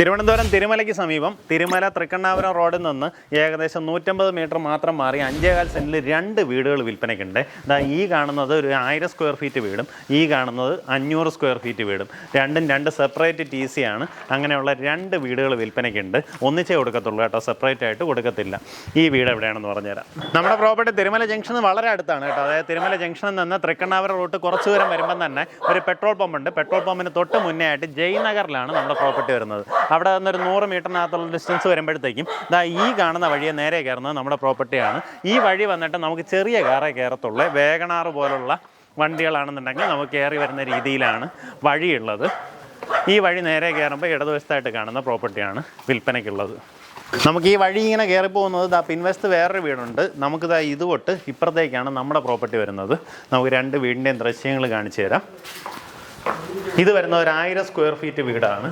തിരുവനന്തപുരം തിരുമലയ്ക്ക് സമീപം തിരുമല തൃക്കണ്ണാപുരം റോഡിൽ നിന്ന് ഏകദേശം നൂറ്റമ്പത് മീറ്റർ മാത്രം മാറി അഞ്ചേകാൽ സെന്റിൽ രണ്ട് വീടുകൾ വിൽപ്പനയ്ക്കുണ്ട്. ദാ ഈ കാണുന്നത് ഒരു ആയിരം സ്ക്വയർ ഫീറ്റ് വീടും ഈ കാണുന്നത് അഞ്ഞൂറ് സ്ക്വയർ ഫീറ്റ് വീടും. രണ്ടും രണ്ട് സെപ്പറേറ്റ് ടി സി ആണ്. അങ്ങനെയുള്ള രണ്ട് വീടുകൾ വിൽപ്പനയ്ക്കുണ്ട്. ഒന്നിച്ചേ കൊടുക്കത്തുള്ളൂ കേട്ടോ സെപ്പറേറ്റ് ആയിട്ട് കൊടുക്കത്തില്ല. ഈ വീട് എവിടെയാണെന്ന് പറഞ്ഞുതരാം. നമ്മുടെ പ്രോപ്പർട്ടി തിരുമല ജംഗ്ഷൻ വളരെ അടുത്താണ് കേട്ടോ. അതായത് തിരുമല ജംഗ്ഷനിൽ നിന്ന് തൃക്കണ്ണാപുരം റോഡ് കുറച്ച് ദൂരം വരുമ്പം തന്നെ ഒരു പെട്രോൾ പമ്പ് ഉണ്ട് പെട്രോൾ പമ്പിന് തൊട്ട് മുന്നേ ആയിട്ട് ജയ്നഗറിലാണ് നമ്മുടെ പ്രോപ്പർട്ടി വരുന്നത്. അവിടെ നിന്നൊരു നൂറ് മീറ്ററിനകത്തുള്ള ഡിസ്റ്റൻസ് വരുമ്പോഴത്തേക്കും ഇതാ ഈ കാണുന്ന വഴിയെ നേരെ കയറുന്നത് നമ്മുടെ പ്രോപ്പർട്ടിയാണ് ഈ വഴി വന്നിട്ട് നമുക്ക് ചെറിയ കാറേ കയറത്തുള്ളൂ. വേഗണാർ പോലുള്ള വണ്ടികളാണെന്നുണ്ടെങ്കിൽ നമുക്ക് കയറി വരുന്ന രീതിയിലാണ് വഴിയുള്ളത്. ഈ വഴി നേരെ കയറുമ്പോൾ ഇടതുവശത്തായിട്ട് കാണുന്ന പ്രോപ്പർട്ടിയാണ് വിൽപ്പനയ്ക്കുള്ളത്. നമുക്ക് ഈ വഴി ഇങ്ങനെ കയറി പോകുന്നത് ദാ പിൻവശത്ത് വേറൊരു വീടുണ്ട്. നമുക്ക് ദാ ഇത് തൊട്ട് ഇപ്പുറത്തേക്കാണ് നമ്മുടെ പ്രോപ്പർട്ടി വരുന്നത്. നമുക്ക് രണ്ട് വീടിന്റെയും ദൃശ്യങ്ങൾ കാണിച്ചു തരാം. ഇത് വരുന്ന ഒരു ആയിരം സ്ക്വയർ ഫീറ്റ് വീടാണ്.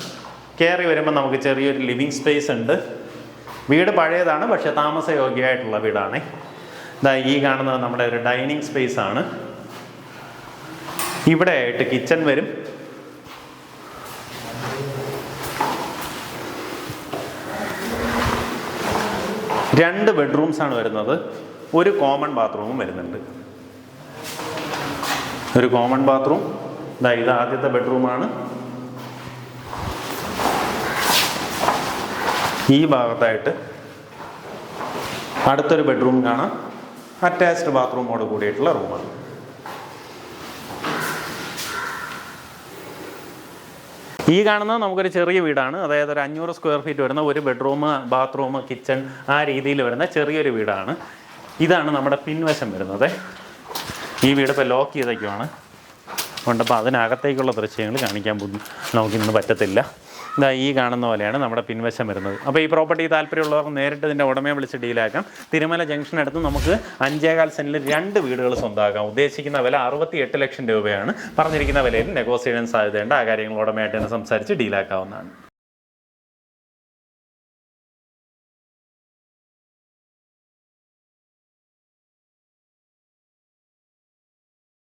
കയറി വരുമ്പോൾ നമുക്ക് ചെറിയൊരു ലിവിങ് സ്പേസ് ഉണ്ട്. വീട് പഴയതാണ് പക്ഷേ താമസയോഗ്യമായിട്ടുള്ള വീടാണ്. ഇതാ ഈ കാണുന്നത് നമ്മുടെ ഒരു ഡൈനിങ് സ്പേസ് ആണ്. ഇവിടെ ആയിട്ട് കിച്ചൺ വരും. രണ്ട് ബെഡ്റൂംസ് ആണ് വരുന്നത്. ഒരു കോമൺ ബാത്റൂമും വരുന്നുണ്ട്. ഒരു കോമൺ ബാത്റൂം. ഇതാ ഇത് ആദ്യത്തെ ബെഡ്റൂമാണ്. ഈ ഭാഗത്തായിട്ട് അടുത്തൊരു ബെഡ്റൂം കാണാം. അറ്റാച്ച്ഡ് ബാത്റൂമോട് കൂടിയിട്ടുള്ള റൂമാണ് ഈ കാണുന്നത് നമുക്കൊരു ചെറിയ വീടാണ്. അതായത് ഒരു അഞ്ഞൂറ് സ്ക്വയർ ഫീറ്റ് വരുന്ന ഒരു ബെഡ്റൂം ബാത്റൂം കിച്ചൺ ആ രീതിയിൽ വരുന്ന ചെറിയൊരു വീടാണ്. ഇതാണ് നമ്മുടെ പിൻവശം വരുന്നത്. ഈ വീട് ഇപ്പോൾ ലോക്ക് ചെയ്തേക്കുവാണ്. അതുകൊണ്ടപ്പോൾ അതിനകത്തേക്കുള്ള ദൃശ്യങ്ങൾ കാണിക്കാൻ നമുക്ക് നമുക്കിന്ന് പറ്റത്തില്ല. ഇതാ ഈ കാണുന്ന പോലെയാണ് നമ്മുടെ പിൻവശം വരുന്നത്. അപ്പോൾ ഈ പ്രോപ്പർട്ടി താല്പര്യമുള്ളവർക്ക് നേരിട്ട് ഇതിന്റെ ഉടമയെ വിളിച്ച് ഡീലാക്കാം തിരുമല ജംഗ്ഷൻ അടുത്ത് നമുക്ക് അഞ്ചേകാൽ സെന്റിൽ രണ്ട് വീടുകൾ സ്വന്തമാക്കാം. ഉദ്ദേശിക്കുന്ന വില അറുപത്തി എട്ട് ലക്ഷം രൂപയാണ്. പറഞ്ഞിരിക്കുന്ന വിലയിൽ നെഗോസിയേഷൻ സാധ്യതയുണ്ട്. ആ കാര്യങ്ങൾ ഉടമയായിട്ട് തന്നെ സംസാരിച്ച് ഡീലാക്കാവുന്നതാണ്